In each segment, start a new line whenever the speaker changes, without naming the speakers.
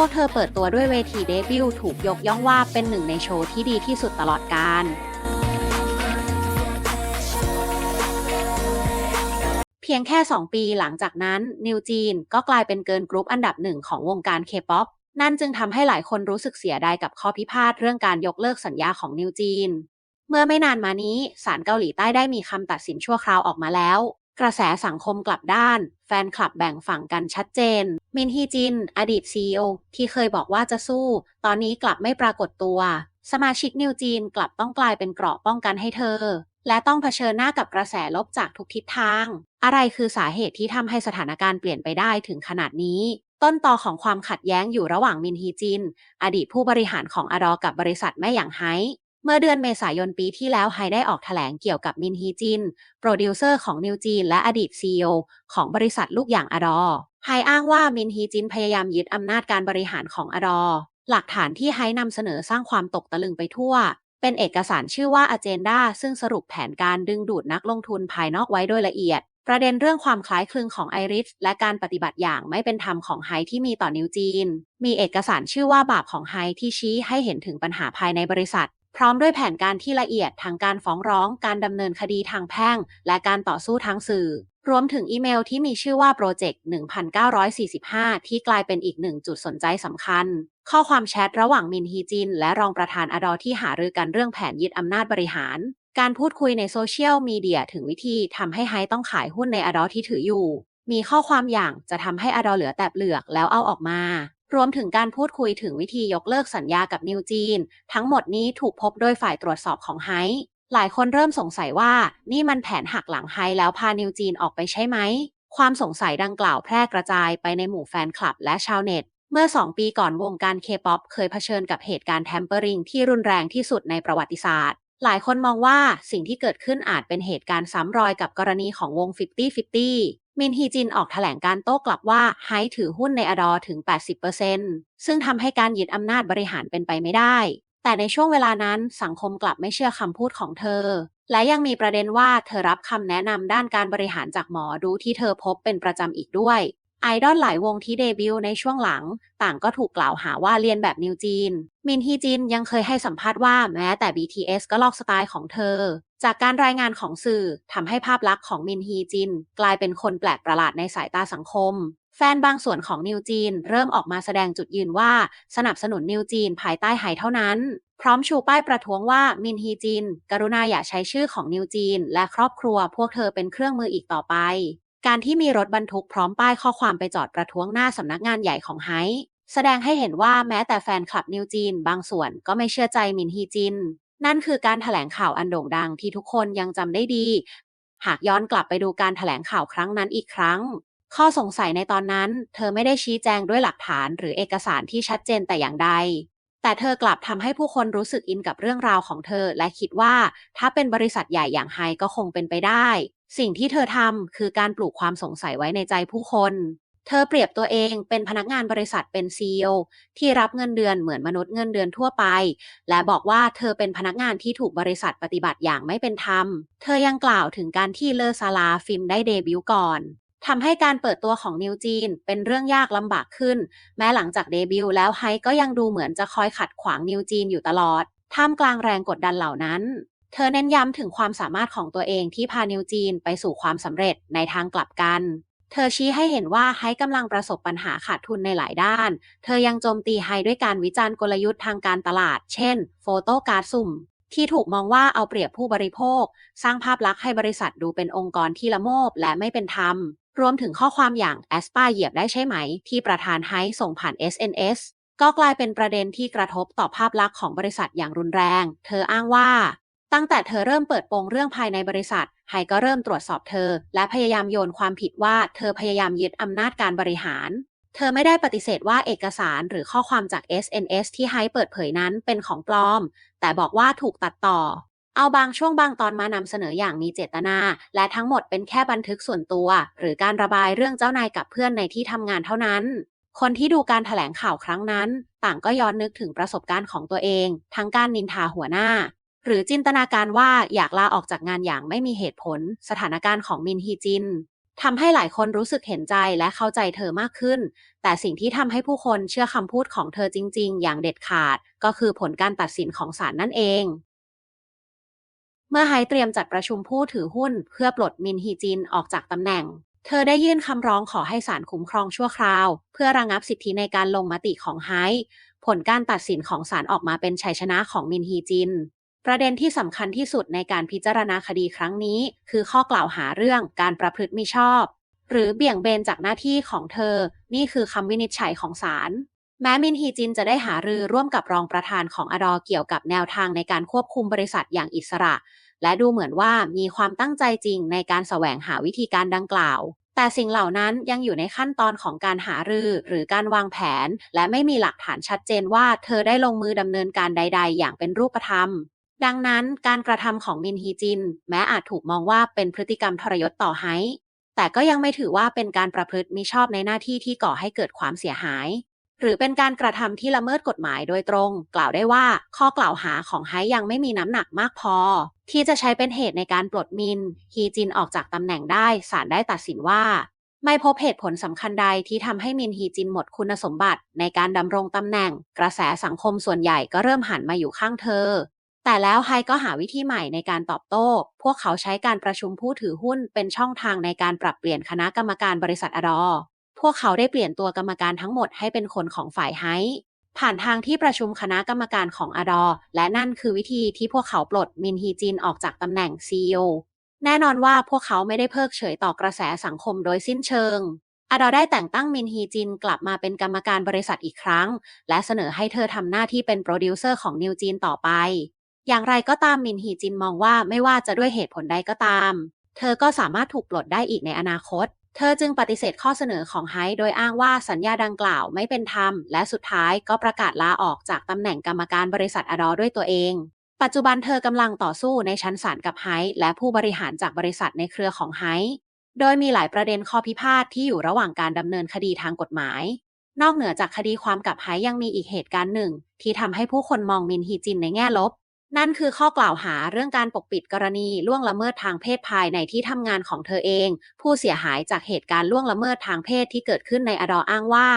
พวกเธอเปิดตัวด้วยเวทีเดบิวต์ถูกยกย่องว่าเป็นหนึ่งในโชว์ที่ดีที่สุดตลอดกาลเพียงแค่ 2 ปีหลังจากนั้น นิวจีนก็กลายเป็นเกิร์ลกรุ๊ปอันดับหนึ่งของวงการเคป๊อปนั่นจึงทำให้หลายคนรู้สึกเสียดายกับข้อพิพาทเรื่องการยกเลิกสัญญาของนิวจีน เมื่อไม่นานมานี้ศาลเกาหลีใต้ได้มีคำตัดสินชั่วคราวออกมาแล้ว กระแสสังคมกลับด้าน แฟนคลับแบ่งฝั่งกันชัดเจน มินฮีจิน อดีตซีอที่เคยบอกว่าจะสู้ ตอนนี้กลับไม่ปรากฏตัว สมาชิกนิวจีนกลับต้องกลายเป็นเกราะป้องกันให้เธอ และต้องเผชิญหน้ากับกระแสลบจากทุกทิศทาง อะไรคือสาเหตุที่ทำให้สถานการณ์เปลี่ยนไปได้ถึงขนาดนี้ ต้นตอของความขัดแย้งอยู่ระหว่างมินฮีจิน อดีตผู้บริหารของอารอกับบริษัทแม่อย่างไฮ เมื่อเดือนเมษายนปีที่แล้วไฮได้ออกแถลงเกี่ยวกับมินฮีจิน โปรดิวเซอร์ของนิวจีนและอดีต CEO ของบริษัทลูกอย่างอารอไฮอ้างว่ามินฮีจินพยายามยึดอำนาจการบริหารของอารอหลักฐานที่ไฮนำเสนอสร้างความตกตะลึงไปทั่ว เป็นเอกสารชื่อว่า Agenda ซึ่งสรุปแผนการดึงดูดนักลงทุนภายนอกไว้โดยละเอียด ประเด็นเรื่องความคล้ายคลึงของไอริสและการปฏิบัติอย่างไม่เป็นธรรมของไฮที่มีต่อนิวจีน มีเอกสารชื่อว่าบาปของไฮที่ชี้ให้เห็นถึงปัญหาภายในบริษัท พร้อมด้วยแผนการที่ละเอียดทางการฟ้องร้อง การดำเนินคดีทางแพ่ง และการต่อสู้ทางสื่อ รวมถึงอีเมลที่มีชื่อว่าโปรเจกต์1945 ที่กลายเป็นอีกหนึ่งจุดสนใจสำคัญ ข้อความแชทระหว่างมินฮีจิน และรองประธานอดอที่หารือกันเรื่องแผนยึดอำนาจบริหาร การพูดคุยในโซเชียลมีเดียถึงวิธีทำให้ไฮต้องขายหุ้นในอดอที่ถืออยู่ มีข้อความอย่างจะทำให้อดอเหลือแต่เปลือกแล้วเอาออกมา รวมถึงการพูดคุยถึงวิธียกเลิกสัญญากับนิวจีน ทั้งหมดนี้ถูกพบโดยฝ่ายตรวจสอบของไฮหลายคนเริ่มสงสัยว่านี่มันแผนหักหลังไฮแล้วพานิวจีนออกไปใช่ไหม ความสงสัยดังกล่าวแพร่กระจายไปในหมู่แฟนคลับและชาวเน็ต เมื่อ 2 ปีก่อนวงการเคป๊อปเคยเผชิญกับเหตุการณ์แทมเปอริงที่รุนแรงที่สุดในประวัติศาสตร์ หลายคนมองว่าสิ่งที่เกิดขึ้นอาจเป็นเหตุการณ์ซ้ำรอยกับกรณีของวง 50-50 มินฮีจินออกแถลงการโต้กลับว่าไฮถือหุ้นในอดอถึง 80%ซึ่งทำให้การยึดอำนาจบริหารเป็นไปไม่ได้ แต่ในช่วงเวลานั้นสังคมกลับไม่เชื่อคำพูดของเธอ และยังมีประเด็นว่าเธอรับคำแนะนำด้านการบริหารจากหมอดูที่เธอพบเป็นประจำอีกด้วย ไอดอลหลายวงที่เดบิวต์ในช่วงหลัง ต่างก็ถูกกล่าวหาว่าเรียนแบบนิวจีน มินฮีจินยังเคยให้สัมภาษณ์ว่าแม้แต่ BTS ก็ลอกสไตล์ของเธอ จากการรายงานของสื่อทำให้ภาพลักษณ์ของมินฮีจิน กลายเป็นคนแปลกประหลาดในสายตาสังคม แฟนบางส่วนของนิวจีน เริ่มออกมาแสดงจุดยืนว่าสนับสนุนนิวจีนภายใต้ไฮเท่านั้น พร้อมชูป้ายประท้วงว่ามินฮีจิน กรุณาอย่าใช้ชื่อของนิวจีน และครอบครัวพวกเธอเป็นเครื่องมืออีกต่อไปการที่มีรถบรรทุกพร้อมป้ายข้อความไปจอดประท้วงหน้าสำนักงานใหญ่ของไฮแสดงให้เห็นว่าแม้แต่แฟนคลับนิวจีน บางส่วนก็ไม่เชื่อใจมินฮีจิน นั่นคือการแถลงข่าวอันโด่งดังที่ทุกคนยังจำได้ดี หากย้อนกลับไปดูการแถลงข่าวครั้งนั้นอีกครั้ง ข้อสงสัยในตอนนั้น เธอไม่ได้ชี้แจงด้วยหลักฐานหรือเอกสารที่ชัดเจนแต่อย่างใด แต่เธอกลับทำให้ผู้คนรู้สึกอินกับเรื่องราวของเธอ และคิดว่าถ้าเป็นบริษัทใหญ่อย่างไฮก็คงเป็นไปได้ สิ่งที่เธอทำคือการปลูกความสงสัยไว้ในใจผู้คน เธอเปรียบตัวเองเป็นพนักงานบริษัทเป็น CEO ที่รับเงินเดือนเหมือนมนุษย์เงินเดือนทั่วไป และบอกว่าเธอเป็นพนักงานที่ถูกบริษัทปฏิบัติอย่างไม่เป็นธรรม เธอยังกล่าวถึงการที่เลอซาลาฟิล์มได้เดบิวต์ก่อนทำให้การเปิดตัวของนิวจีนเป็นเรื่องยากลำบากขึ้น แม้หลังจากเดบิวต์แล้วไฮก็ยังดูเหมือนจะคอยขัดขวางนิวจีนอยู่ตลอด ท่ามกลางแรงกดดันเหล่านั้น เธอเน้นย้ำถึงความสามารถของตัวเองที่พานิวจีนไปสู่ความสำเร็จในทางกลับกัน เธอชี้ให้เห็นว่าไฮกำลังประสบปัญหาขาดทุนในหลายด้าน เธอยังโจมตีไฮด้วยการวิจารณ์กลยุทธ์ทางการตลาด เช่น โฟโต้การ์ดสุ่ม ที่ถูกมองว่าเอาเปรียบผู้บริโภค สร้างภาพลักษณ์ให้บริษัทดูเป็นองค์กรที่ละโมบและไม่เป็นธรรม รวมถึงข้อความอย่างแอสปาเหยียบได้ใช่ไหม ที่ประธานไฮส่งผ่าน SNS ก็กลายเป็นประเด็นที่กระทบต่อภาพลักษณ์ของบริษัทอย่างรุนแรง เธออ้างว่า ตั้งแต่เธอเริ่มเปิดโปงเรื่องภายในบริษัท ไฮก็เริ่มตรวจสอบเธอ และพยายามโยนความผิดว่าเธอพยายามยึดอำนาจการบริหาร เธอไม่ได้ปฏิเสธว่าเอกสารหรือข้อความจาก SNS ที่ไฮเปิดเผยนั้นเป็นของปลอม แต่บอกว่าถูกตัดต่อ เอาบางช่วงบางตอนมานำเสนออย่างมีเจตนา และทั้งหมดเป็นแค่บันทึกส่วนตัว หรือการระบายเรื่องเจ้านายกับเพื่อนในที่ทำงานเท่านั้นคนที่ดูการถแถลงข่าวครั้งนั้น ต่างก็ย้อนนึกถึงประสบการณ์ของตัวเอง ทั้งการนินทาหัวหน้า หรือจินตนาการว่าอยากลาออกจากงานอย่างไม่มีเหตุผล สถานการณ์ของมินฮีจินทำให้หลายคนรู้สึกเห็นใจและเข้าใจเธอมากขึ้น แต่สิ่งที่ทำให้ผู้คนเชื่อคำพูดของเธอจริง ๆ อย่างเด็ดขาด ก็คือผลการตัดสินของศาลนั่นเอง เมื่อไฮเตรียมจัดประชุมผู้ถือหุ้น เพื่อปลดมินฮีจินออกจากตำแหน่ง เธอได้ยื่นคำร้องขอให้ศาลคุ้มครองชั่วคราว เพื่อระงับสิทธิในการลงมติของไฮผลการตัดสินของศาลออกมาเป็นชัยชนะของมินฮีจิน ประเด็นที่สำคัญที่สุดในการพิจารณาคดีครั้งนี้ คือข้อกล่าวหาเรื่องการประพฤติมิชอบ หรือเบี่ยงเบนจากหน้าที่ของเธอ นี่คือคำวินิจฉัยของศาลแม้มินฮีจินจะได้หารือร่วมกับรองประธานของอดอเกี่ยวกับแนวทางในการควบคุมบริษัทอย่างอิสระ และดูเหมือนว่ามีความตั้งใจจริงในการแสวงหาวิธีการดังกล่าว แต่สิ่งเหล่านั้นยังอยู่ในขั้นตอนของการหารือหรือการวางแผน และไม่มีหลักฐานชัดเจนว่าเธอได้ลงมือดำเนินการใด ๆ อย่างเป็นรูปธรรม ดังนั้นการกระทำของมินฮีจิน แม้อาจถูกมองว่าเป็นพฤติกรรมทรยศต่อไฮแต่ก็ยังไม่ถือว่าเป็นการประพฤติมิชอบในหน้าที่ที่ก่อให้เกิดความเสียหาย หรือเป็นการกระทำที่ละเมิดกฎหมายโดยตรง กล่าวได้ว่าข้อกล่าวหาของไฮยังไม่มีน้ำหนักมากพอ ที่จะใช้เป็นเหตุในการปลดมิน ฮีจินออกจากตำแหน่งได้ศาลได้ตัดสินว่า ไม่พบเหตุผลสำคัญใดที่ทำให้มินฮีจินหมดคุณสมบัติ ในการดำรงตำแหน่ง กระแสสังคมส่วนใหญ่ก็เริ่มหันมาอยู่ข้างเธอ แต่แล้วไฮก็หาวิธีใหม่ในการตอบโต้ พวกเขาใช้การประชุมผู้ถือหุ้นเป็นช่องทางในการปรับเปลี่ยนคณะกรรมการบริษัทอดอ พวกเขาได้เปลี่ยนตัวกรรมการทั้งหมดให้เป็นคนของฝ่ายไฮผ่านทางที่ประชุมคณะกรรมการของอดอ และนั่นคือวิธีที่พวกเขาปลดมินฮีจินออกจากตำแหน่ง CEO แน่นอนว่าพวกเขาไม่ได้เพิกเฉยต่อกระแสสังคมโดยสิ้นเชิง อดอได้แต่งตั้งมินฮีจินกลับมาเป็นกรรมการบริษัทอีกครั้ง และเสนอให้เธอทำหน้าที่เป็นโปรดิวเซอร์ของนิวจีนต่อไป อย่างไรก็ตามมินฮีจินมองว่าไม่ว่าจะด้วยเหตุผลใดก็ตาม เธอก็สามารถถูกปลดได้อีกในอนาคต เธอจึงปฏิเสธข้อเสนอของไฮโดยอ้างว่าสัญญาดังกล่าวไม่เป็นธรรม และสุดท้ายก็ประกาศลาออกจากตำแหน่งกรรมการบริษัทอดอด้วยตัวเอง ปัจจุบันเธอกำลังต่อสู้ในชั้นศาลกับไฮและผู้บริหารจากบริษัทในเครือของไฮโดยมีหลายประเด็นข้อพิพาทที่อยู่ระหว่างการดำเนินคดีทางกฎหมาย นอกเหนือจากคดีความกับไฮยังมีอีกเหตุการณ์หนึ่ง ที่ทำให้ผู้คนมองมินฮีจินในแง่ลบ นั่นคือข้อกล่าวหาเรื่องการปกปิดกรณีล่วงละเมิดทางเพศภายในที่ทำงานของเธอเอง ผู้เสียหายจากเหตุการณ์ล่วงละเมิดทางเพศที่เกิดขึ้นในอดออ้างว่า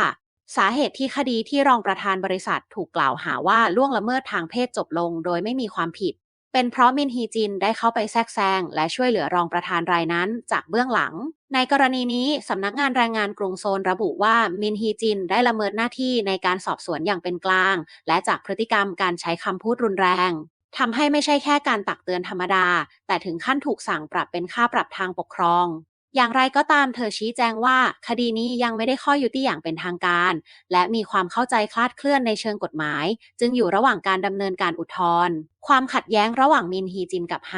สาเหตุที่คดีที่รองประธานบริษัทถูกกล่าวหาว่าล่วงละเมิดทางเพศจบลง โดยไม่มีความผิด เป็นเพราะมินฮีจินได้เข้าไปแทรกแซงและช่วยเหลือรองประธานรายนั้นจากเบื้องหลัง ในกรณีนี้สำนักงานแรงงานกรุงโซนระบุว่ามินฮีจินได้ละเมิดหน้าที่ในการสอบสวนอย่างเป็นกลาง และจากพฤติกรรมการใช้คำพูดรุนแรง ทำให้ไม่ใช่แค่การตักเตือนธรรมดา แต่ถึงขั้นถูกสั่งปรับเป็นค่าปรับทางปกครอง อย่างไรก็ตามเธอชี้แจงว่า คดีนี้ยังไม่ได้ข้อยุติอย่างเป็นทางการ และมีความเข้าใจคลาดเคลื่อนในเชิงกฎหมาย จึงอยู่ระหว่างการดำเนินการอุทธรณ์ความขัดแย้งระหว่างมินฮีจินกับไฮ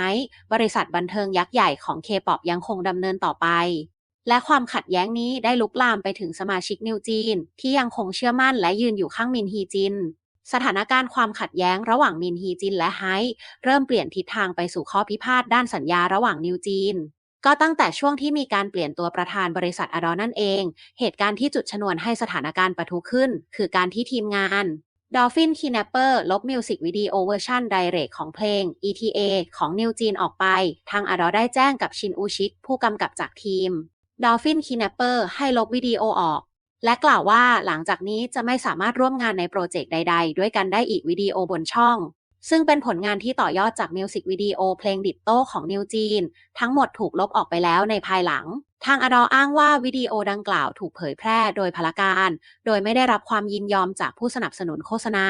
บริษัทบันเทิงยักษ์ใหญ่ของเคป๊อปยังคงดำเนินต่อไปและความขัดแย้งนี้ได้ลุกลามไปถึงสมาชิกนิวจีน ที่ยังคงเชื่อมั่นและยืนอยู่ข้างมินฮีจิน สถานการณ์ความขัดแย้งระหว่างมินฮีจินและไฮเริ่มเปลี่ยนทิศทางไปสู่ข้อพิพาทด้านสัญญาระหว่างนิวจีน ก็ตั้งแต่ช่วงที่มีการเปลี่ยนตัวประธานบริษัทอดอนั่นเอง เหตุการณ์ที่จุดชนวนให้สถานการณ์ปะทุขึ้น คือการที่ทีมงาน Dolphin Kidnapper ลบมิวสิกวิดีโอเวอร์ชันไดเรกของเพลง ETA ของนิวจีนออกไป ทางอดอได้แจ้งกับชินอูชิกผู้กำกับจากทีม Dolphin Kidnapper ให้ลบวิดีโอออก และกล่าวว่าหลังจากนี้จะไม่สามารถร่วมงานในโปรเจกต์ใด ๆ ด้วยกันได้อีกวิดีโอบนช่อง ซึ่งเป็นผลงานที่ต่อยอดจากมิวสิกวิดีโอเพลงดิตโต้ของนิวจีน ทั้งหมดถูกลบออกไปแล้วในภายหลัง ทางอดออ้างว่าวิดีโอดังกล่าวถูกเผยแพร่โดยพลการ โดยไม่ได้รับความยินยอมจากผู้สนับสนุนโฆษณา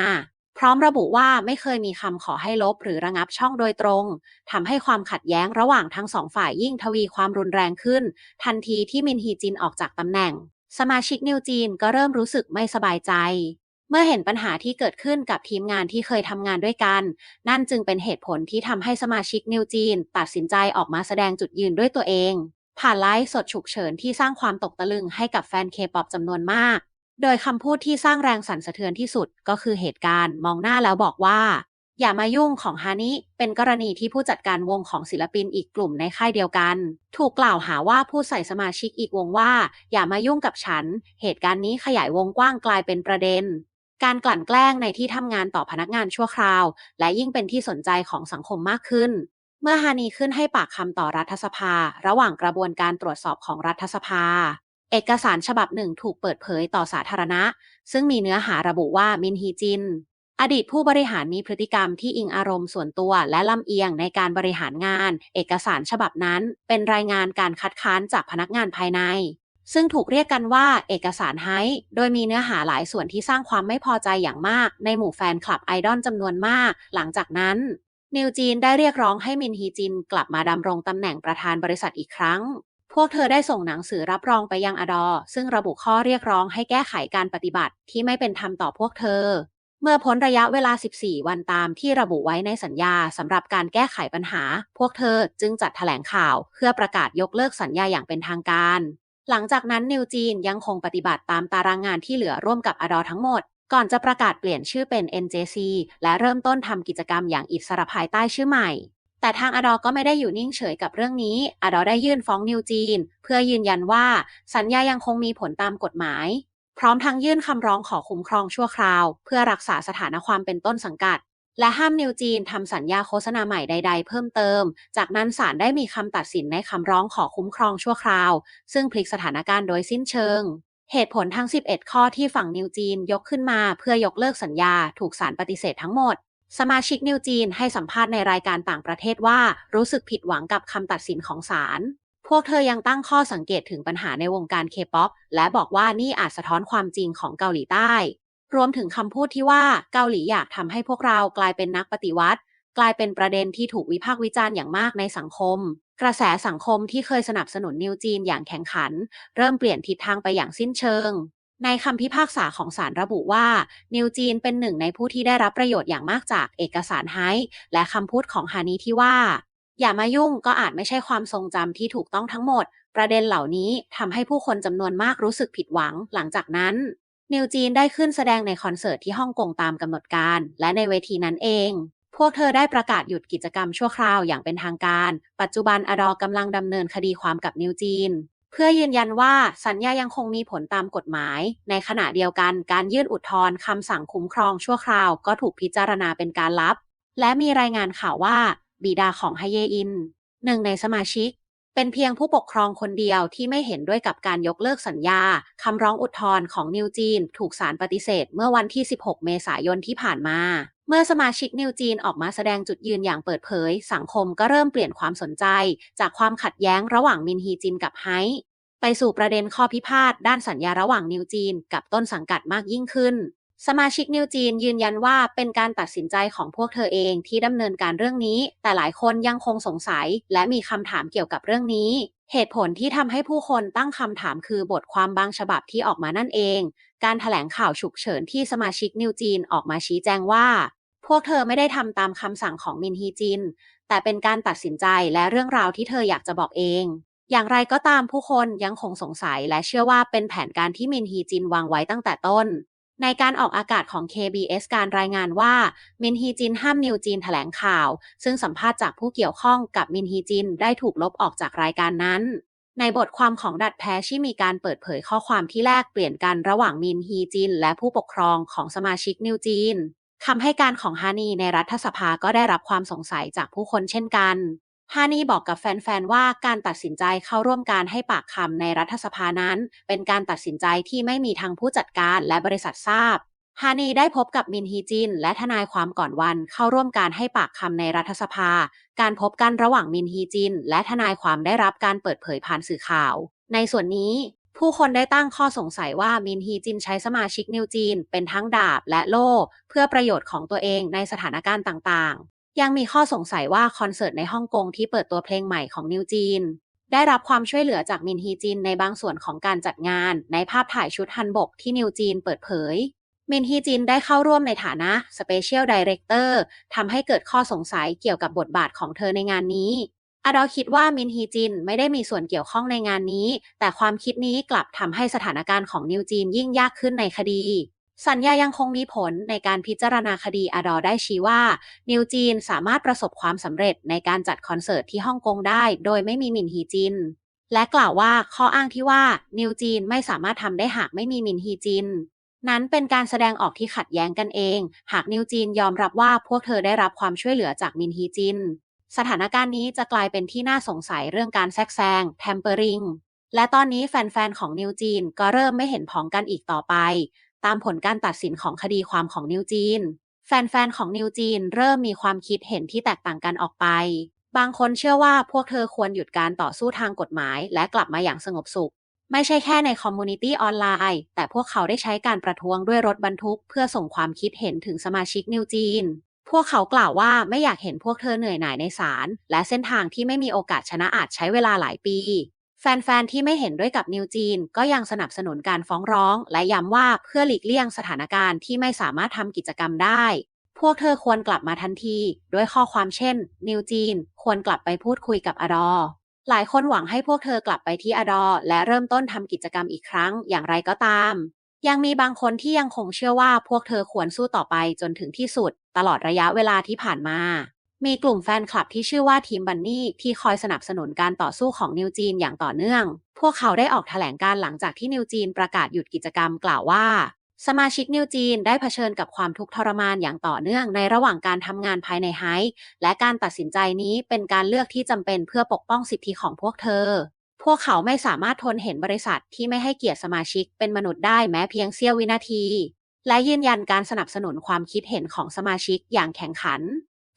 พร้อมระบุว่าไม่เคยมีคำขอให้ลบหรือระงับช่องโดยตรงทำให้ความขัดแย้งระหว่างทั้งสองฝ่ายยิ่งทวีความรุนแรงขึ้น ทันทีที่มินฮีจินออกจากตำแหน่ง สมาชิกนิวจีนก็เริ่มรู้สึกไม่สบายใจ เมื่อเห็นปัญหาที่เกิดขึ้นกับทีมงานที่เคยทำงานด้วยกัน นั่นจึงเป็นเหตุผลที่ทำให้สมาชิกนิวจีน ตัดสินใจออกมาแสดงจุดยืนด้วยตัวเอง ผ่านไลฟ์สดฉุกเฉินที่สร้างความตกตะลึงให้กับแฟนเคป๊อปจำนวนมาก โดยคำพูดที่สร้างแรงสั่นสะเทือนที่สุดก็คือเหตุการณ์ มองหน้าแล้วบอกว่า อย่ามายุ่งของฮานิเป็นกรณีที่ผู้จัดการวงของศิลปินอีกกลุ่มในค่ายเดียวกัน ถูกกล่าวหาว่าผู้ใส่สมาชิกอีกวงว่า อย่ามายุ่งกับฉัน เหตุการณ์นี้ขยายวงกว้างกลายเป็นประเด็น การกลั่นแกล้งในที่ทำงานต่อพนักงานชั่วคราว และยิ่งเป็นที่สนใจของสังคมมากขึ้น เมื่อฮานีขึ้นให้ปากคำต่อรัฐสภา ระหว่างกระบวนการตรวจสอบของรัฐสภาเอกสารฉบับหนึ่งถูกเปิดเผยต่อสาธารณะ ซึ่งมีเนื้อหาระบุว่ามินฮีจิน อดีตผู้บริหารมีพฤติกรรมที่อิงอารมณ์ส่วนตัวและลำเอียงในการบริหารงาน เอกสารฉบับนั้น เป็นรายงานการคัดค้านจากพนักงานภายใน ซึ่งถูกเรียกกันว่าเอกสารไฮโดยมีเนื้อหาหลายส่วนที่สร้างความไม่พอใจอย่างมาก ในหมู่แฟนคลับไอดอลจำนวนมาก หลังจากนั้น นิวจีนได้เรียกร้องให้มินฮีจินกลับมาดำรงตำแหน่งประธานบริษัทอีกครั้งพวกเธอได้ส่งหนังสือรับรองไปยังอดอ ซึ่งระบุข้อเรียกร้องให้แก้ไขการปฏิบัติที่ไม่เป็นธรรมต่อพวกเธอ เมื่อพ้นระยะเวลา 14 วันตามที่ระบุไว้ในสัญญาสำหรับการแก้ไขปัญหา พวกเธอจึงจัดแถลงข่าวเพื่อประกาศยกเลิกสัญญาอย่างเป็นทางการ หลังจากนั้นนิวจีนยังคงปฏิบัติตามตารางงานที่เหลือร่วมกับอดอทั้งหมด ก่อนจะประกาศเปลี่ยนชื่อเป็น NJC และเริ่มต้นทำกิจกรรมอย่างอิสระภายใต้ชื่อใหม่ แต่ทางอดอก็ไม่ได้อยู่นิ่งเฉยกับเรื่องนี้อดอได้ยื่นฟ้องนิวจีน เพื่อยืนยันว่าสัญญายังคงมีผลตามกฎหมาย พร้อมทั้งยื่นคำร้องขอคุ้มครองชั่วคราว เพื่อรักษาสถานะความเป็นต้นสังกัด และห้ามนิวจีนทำสัญญาโฆษณาใหม่ใด ๆ เพิ่มเติม จากนั้นศาลได้มีคำตัดสินในคำร้องขอคุ้มครองชั่วคราว ซึ่งพลิกสถานการณ์โดยสิ้นเชิง เหตุผลทั้ง 11 ข้อที่ฝั่งนิวจีนยกขึ้นมาเพื่อยกเลิกสัญญาถูกศาลปฏิเสธทั้งหมดสมาชิกนิวจีนให้สัมภาษณ์ในรายการต่างประเทศว่า รู้สึกผิดหวังกับคำตัดสินของศาล พวกเธอยังตั้งข้อสังเกตถึงปัญหาในวงการเคป๊อปและบอกว่านี่อาจสะท้อนความจริงของเกาหลีใต้ รวมถึงคำพูดที่ว่าเกาหลีอยากทำให้พวกเรากลายเป็นนักปฏิวัติ กลายเป็นประเด็นที่ถูกวิพากษ์วิจารณ์อย่างมากในสังคม กระแสสังคมที่เคยสนับสนุนนิวจีนอย่างแข่งขัน เริ่มเปลี่ยนทิศทางไปอย่างสิ้นเชิง ในคำพิพากษาของศาลระบุว่า นิวจีนเป็นหนึ่งในผู้ที่ได้รับประโยชน์อย่างมากจากเอกสารไฮและคำพูดของฮานีที่ว่า อย่ามายุ่งก็อาจไม่ใช่ความทรงจำที่ถูกต้องทั้งหมด ประเด็นเหล่านี้ทำให้ผู้คนจำนวนมากรู้สึกผิดหวังหลังจากนั้น นิวจีนได้ขึ้นแสดงในคอนเสิร์ตที่ฮ่องกงตามกำหนดการ และในเวทีนั้นเอง พวกเธอได้ประกาศหยุดกิจกรรมชั่วคราวอย่างเป็นทางการ ปัจจุบันอดอกำลังดำเนินคดีความกับนิวจีน เพื่อยืนยันว่าสัญญายังคงมีผลตามกฎหมาย ในขณะเดียวกันการยื่นอุทธรณ์คำสั่งคุ้มครองชั่วคราว ก็ถูกพิจารณาเป็นการลับ และมีรายงานข่าวว่า บิดาของฮเยอิน หนึ่งในสมาชิก เป็นเพียงผู้ปกครองคนเดียวที่ไม่เห็นด้วยกับการยกเลิกสัญญา คำร้องอุทธรณ์ของนิวจีน ถูกศาลปฏิเสธ เมื่อวันที่ 16 เมษายนที่ผ่านมา เมื่อสมาชิกนิวจีนออกมาแสดงจุดยืนอย่างเปิดเผย สังคมก็เริ่มเปลี่ยนความสนใจ จากความขัดแย้งระหว่างมินฮีจินกับไฮไปสู่ประเด็นข้อพิพาทด้านสัญญาระหว่างนิวจีน กับต้นสังกัดมากยิ่งขึ้น สมาชิกนิวจีนยืนยันว่าเป็นการตัดสินใจของพวกเธอเองที่ดำเนินการเรื่องนี้ แต่หลายคนยังคงสงสัย และมีคำถามเกี่ยวกับเรื่องนี้ เหตุผลที่ทำให้ผู้คนตั้งคำถามคือบทความบางฉบับที่ออกมานั่นเอง การถแถลงข่าวฉุกเฉินที่สมาชิกนิวจีนออกมาชี้แจงว่า พวกเธอไม่ได้ทำตามคำสั่งของมินฮีจิน แต่เป็นการตัดสินใจและเรื่องราวที่เธออยากจะบอกเองอย่างไรก็ตามผู้คนยังคงสงสัยและเชื่อว่าเป็นแผนการที่มินฮีจินวางไว้ตั้งแต่ต้น ในการออกอากาศของ KBS การรายงานว่า มินฮีจินห้ามนิวจีนแถลงข่าว ซึ่งสัมภาษณ์จากผู้เกี่ยวข้องกับมินฮีจินได้ถูกลบออกจากรายการนั้น ในบทความของดัดแพชที่มีการเปิดเผยข้อความที่แลกเปลี่ยนกันระหว่างมินฮีจิน และผู้ปกครองของสมาชิกนิวจีนคำให้การของฮานีในรัฐสภาก็ได้รับความสงสัยจากผู้คนเช่นกัน ฮานีบอกกับแฟน ๆ ว่าการตัดสินใจเข้าร่วมการให้ปากคำในรัฐสภานั้น เป็นการตัดสินใจที่ไม่มีทางผู้จัดการและบริษัททราบฮานีได้พบกับมินฮีจิน และทนายความก่อนวันเข้าร่วมการให้ปากคำในรัฐสภา การพบกันระหว่างมินฮีจิน และทนายความได้รับการเปิดเผยผ่านสื่อข่าว ในส่วนนี้ ผู้คนได้ตั้งข้อสงสัยว่ามินฮีจินใช้สมาชิกนิวจีน เป็นทั้งดาบและโล่ เพื่อประโยชน์ของตัวเองในสถานการณ์ต่างๆ ยังมีข้อสงสัยว่าคอนเสิร์ตในฮ่องกงที่เปิดตัวเพลงใหม่ของนิวจีน ได้รับความช่วยเหลือจากมินฮีจินในบางส่วนของการจัดงาน ในภาพถ่ายชุดฮันบกที่นิวจีนเปิดเผย มินฮีจินได้เข้าร่วมในฐานะ Special Director ทำให้เกิดข้อสงสัยเกี่ยวกับบทบาทของเธอในงานนี้อดอคิดว่ามินฮีจินไม่ได้มีส่วนเกี่ยวข้องในงานนี้ แต่ความคิดนี้กลับทำให้สถานการณ์ของนิวจีนยิ่งยากขึ้นในคดี สัญญายังคงมีผลในการพิจารณาคดีอดอได้ชี้ว่า นิวจีนสามารถประสบความสำเร็จในการจัดคอนเสิร์ตที่ฮ่องกงได้ โดยไม่มีมินฮีจิน และกล่าวว่าข้ออ้างที่ว่านิวจีนไม่สามารถทำได้หากไม่มีมินฮีจิน นั้นเป็นการแสดงออกที่ขัดแย้งกันเอง หากนิวจีนยอมรับว่าพวกเธอได้รับความช่วยเหลือจากมินฮีจิน สถานการณ์นี้จะกลายเป็นที่น่าสงสัยเรื่องการแทรกแซง tampering และตอนนี้แฟนๆของนิวจีนก็เริ่มไม่เห็นพ้องกันอีกต่อไป ตามผลการตัดสินของคดีความของนิวจีน แฟนๆของนิวจีนเริ่มมีความคิดเห็นที่แตกต่างกันออกไป บางคนเชื่อว่าพวกเธอควรหยุดการต่อสู้ทางกฎหมาย และกลับมาอย่างสงบสุข ไม่ใช่แค่ในคอมมูนิตี้ออนไลน์ แต่พวกเขาได้ใช้การประท้วงด้วยรถบรรทุก เพื่อส่งความคิดเห็นถึงสมาชิกนิวจีน พวกเขากล่าวว่าไม่อยากเห็นพวกเธอเหนื่อยหน่ายในศาลและเส้นทางที่ไม่มีโอกาสชนะอาจใช้เวลาหลายปี แฟน ๆ ที่ไม่เห็นด้วยกับนิวจีน ก็ยังสนับสนุนการฟ้องร้อง และย้ำว่าเพื่อหลีกเลี่ยงสถานการณ์ที่ไม่สามารถทำกิจกรรมได้ พวกเธอควรกลับมาทันที ด้วยข้อความเช่น นิวจีน ควรกลับไปพูดคุยกับอดอ หลายคนหวังให้พวกเธอกลับไปที่อดอ และเริ่มต้นทำกิจกรรมอีกครั้งอย่างไรก็ตาม ยังมีบางคนที่ยังคงเชื่อว่าพวกเธอควรสู้ต่อไปจนถึงที่สุด ตลอดระยะเวลาที่ผ่านมา มีกลุ่มแฟนคลับที่ชื่อว่าทีมบันนี่ที่คอยสนับสนุนการต่อสู้ของนิวจีนอย่างต่อเนื่อง พวกเขาได้ออกแถลงการหลังจากที่นิวจีนประกาศหยุดกิจกรรมกล่าวว่า สมาชิกนิวจีนได้เผชิญกับความทุกข์ทรมานอย่างต่อเนื่องในระหว่างการทำงานภายในไฮและการตัดสินใจนี้เป็นการเลือกที่จำเป็นเพื่อปกป้องสิทธิของพวกเธอ พวกเขาไม่สามารถทนเห็นบริษัทที่ไม่ให้เกียรติสมาชิกเป็นมนุษย์ได้แม้เพียงเสี้ยววินาที และยืนยันการสนับสนุนความคิดเห็นของสมาชิกอย่างแข่งขัน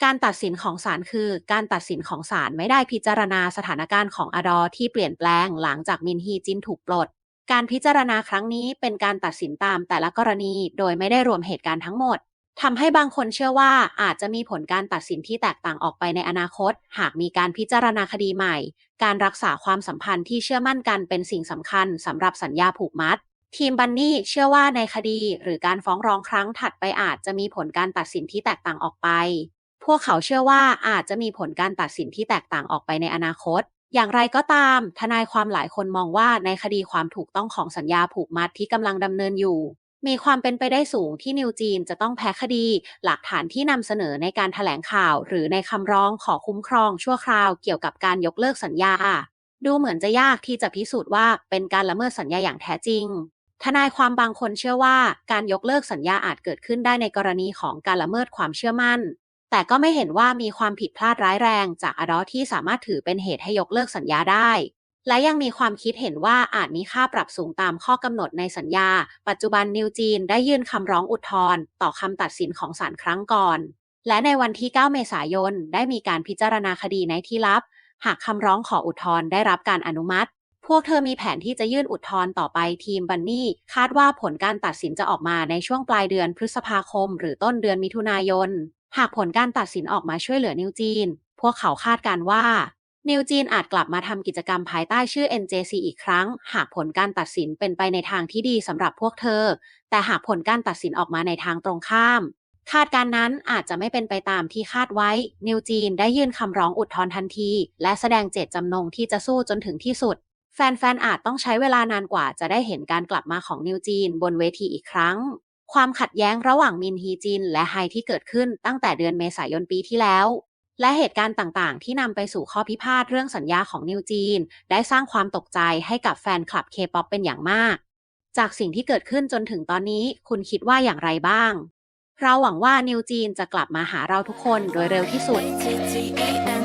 การตัดสินของศาลคือ การตัดสินของศาลไม่ได้พิจารณาสถานการณ์ของอดอที่เปลี่ยนแปลงหลังจากมินฮีจินถูกปลด การพิจารณาครั้งนี้เป็นการตัดสินตามแต่ละกรณี โดยไม่ได้รวมเหตุการณ์ทั้งหมดทำให้บางคนเชื่อว่าอาจจะมีผลการตัดสินที่แตกต่างออกไปในอนาคต หากมีการพิจารณาคดีใหม่ การรักษาความสัมพันธ์ที่เชื่อมั่นกันเป็นสิ่งสำคัญสำหรับสัญญาผูกมัด ทีมบันนี่เชื่อว่าในคดี หรือการฟ้องร้องครั้งถัดไปอาจจะมีผลการตัดสินที่แตกต่างออกไป พวกเขาเชื่อว่าอาจจะมีผลการตัดสินที่แตกต่างออกไปในอนาคต อย่างไรก็ตาม ทนายความหลายคนมองว่าในคดีความถูกต้องของสัญญาผูกมัดที่กำลังดำเนินอยู่ มีความเป็นไปได้สูงที่นิวจีนจะต้องแพ้คดี หลักฐานที่นำเสนอในการถแถลงข่าว หรือในคำร้องขอคุ้มครอง ชั่วคราวเกี่ยวกับการยกเลิกสัญญา ดูเหมือนจะยากที่จะพิสูจน์ว่าเป็นการละเมิดสัญญาอย่างแท้จริงทนายความบางคนเชื่อว่าการยกเลิกสัญญาอาจเกิดขึ้นได้ในกรณีของการละเมิดความเชื่อมั่น แต่ก็ไม่เห็นว่ามีความผิดพลาดร้ายแรงจากอดอที่สามารถถือเป็นเหตุให้ยกเลิกสัญญาได้ และยังมีความคิดเห็นว่าอาจมีค่าปรับสูงตามข้อกำหนดในสัญญา ปัจจุบันนิวจีนได้ยื่นคำร้องอุทธรณ์ต่อคำตัดสินของศาลครั้งก่อน และในวันที่ 9 เมษายน ได้มีการพิจารณาคดีในที่ลับ หากคำร้องขออุทธรณ์ได้รับการอนุมัติ พวกเธอมีแผนที่จะยื่นอุทธรณ์ต่อไปทีมบันนี่คาดว่าผลการตัดสินจะออกมาในช่วงปลายเดือนพฤษภาคม หรือต้นเดือนมิถุนายน หากผลการตัดสินออกมาช่วยเหลือนิวจีน พวกเขาคาดการว่า นิวจีนอาจกลับมาทำกิจกรรมภายใต้ชื่อ NJC อีกครั้ง หากผลการตัดสินเป็นไปในทางที่ดีสำหรับพวกเธอ แต่หากผลการตัดสินออกมาในทางตรงข้าม คาดการณ์นั้นอาจจะไม่เป็นไปตามที่คาดไว้ นิวจีนได้ยื่นคำร้องอุทธรณ์ทันที และแสดงเจตจำนงที่จะสู้จนถึงที่สุด แฟนๆอาจต้องใช้เวลานานกว่าจะได้เห็นการกลับมาของนิวจีนบนเวทีอีกครั้ง ความขัดแย้งระหว่างมินฮีจิน และไฮที่เกิดขึ้นตั้งแต่เดือนเมษายนปีที่แล้ว และเหตุการณ์ต่างๆ ที่นำไปสู่ข้อพิพาทเรื่องสัญญาของนิวจีน ได้สร้างความตกใจให้กับแฟนคลับเคป๊อปเป็นอย่างมาก จากสิ่งที่เกิดขึ้นจนถึงตอนนี้คุณคิดว่าอย่างไรบ้าง เราหวังว่านิวจีนจะกลับมาหาเราทุกคนโดยเร็วที่สุด
TTAN